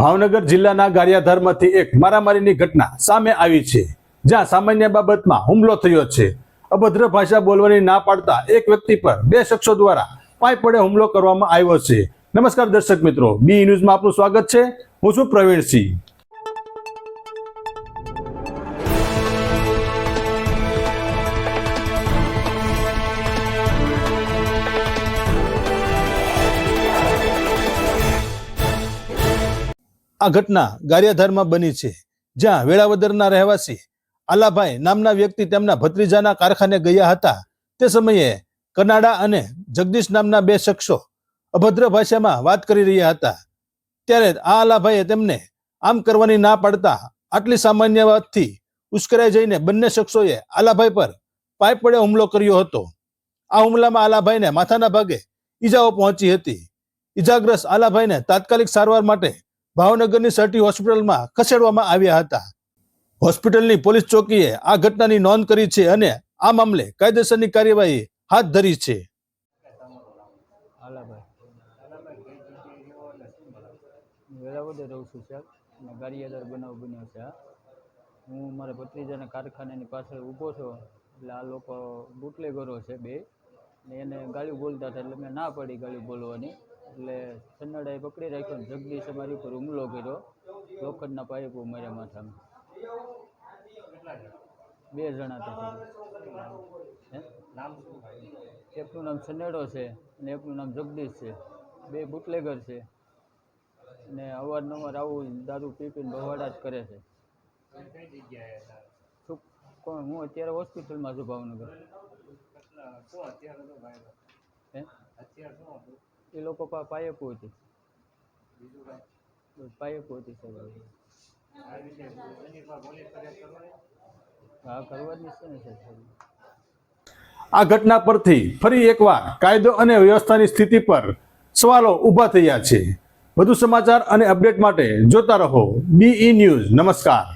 ભાવનગર જિલ્લાના ગારિયાધારમાંથી એક મારામારીની ઘટના સામે આવી છે, જ્યાં સામાન્ય બાબતમાં હુમલો થયો છે. અભદ્ર ભાષા બોલવાની ના પાડતા એક વ્યક્તિ પર બે શખ્સો દ્વારા પાય પડે હુમલો કરવામાં આવ્યો છે. નમસ્કાર દર્શક મિત્રો, બી ન્યૂઝમાં આપનું સ્વાગત છે. હું છું પ્રવીણસિંહ. આ ઘટના ગારિયાધારમાં બની છે, જ્યાં વેળાવદરના રહેવાસી આલાભાઈ નામના વ્યક્તિ તેમના ભત્રીજાના કારખાને ગયા હતા. તે સમયે કનાડા અને જગદીશ નામના બે શખ્સો અભદ્ર ભાષામાં વાત કરી રહ્યા હતા. ત્યારે આ આલાભાઈએ તેમને આમ કરવાની ના પાડતા આટલી સામાન્ય વાતથી ઉશ્કેરાઈ જઈને બંને શખ્સોએ આલાભાઈ પર પાઇપ પડે હુમલો કર્યો હતો. આ હુમલામાં આલાભાઈને માથાના ભાગે ઈજાઓ પહોંચી હતી. ઈજાગ્રસ્ત આલાભાઈને તાત્કાલિક સારવાર માટે ભાવનગરની સર્ટી હોસ્પિટલમાં ખસેડવામાં આવ્યા હતા. હોસ્પિટલની પોલીસ ચોકીએ આ ઘટનાની નોંધ કરી છે અને આ મામલે કાયદેસરની કાર્યવાહી હાથ ધરી છે. રહું છું સાહેબ. અને ગારિયાદાર બનાવ બન્યો છે હું મારા ભત્રીજાના કારખાનાની પાછળ ઊભો છું. એટલે આ લોકો બુટલેગરો છે બે. એને ગાળ્યું બોલતા હતા એટલે મેં ના પાડી ગાળ્યું બોલવાની. એટલે સન્નાડાએ પકડી રાખ્યો ને જગદીશ અમારી ઉપર હુમલો કર્યો. લોખંડના પાઇપો માર્યા માથામાં. બે જણા હતા એકનું નામ સનેડો છે અને એકનું નામ જગદીશ છે. બે બુટલેગર છે. અને અવારનવાર આવું દારૂ પીપીને બવાડા જ કરે છે. કોણ? હું અત્યારે હોસ્પિટલમાં છું ભાવનગર. હે? એ લોકો પા પાયપો હતી. પાયપો હતી હા કરવાની છે ને સાહેબ આ ઘટના પરથી ફરી એકવાર કાયદો અને વ્યવસ્થાની સ્થિતિ પર સવાલો ઊભા થયા છે. વધુ સમાચાર અને અપડેટ માટે જોતા રહો બીઈ ન્યૂઝ નમસ્કાર.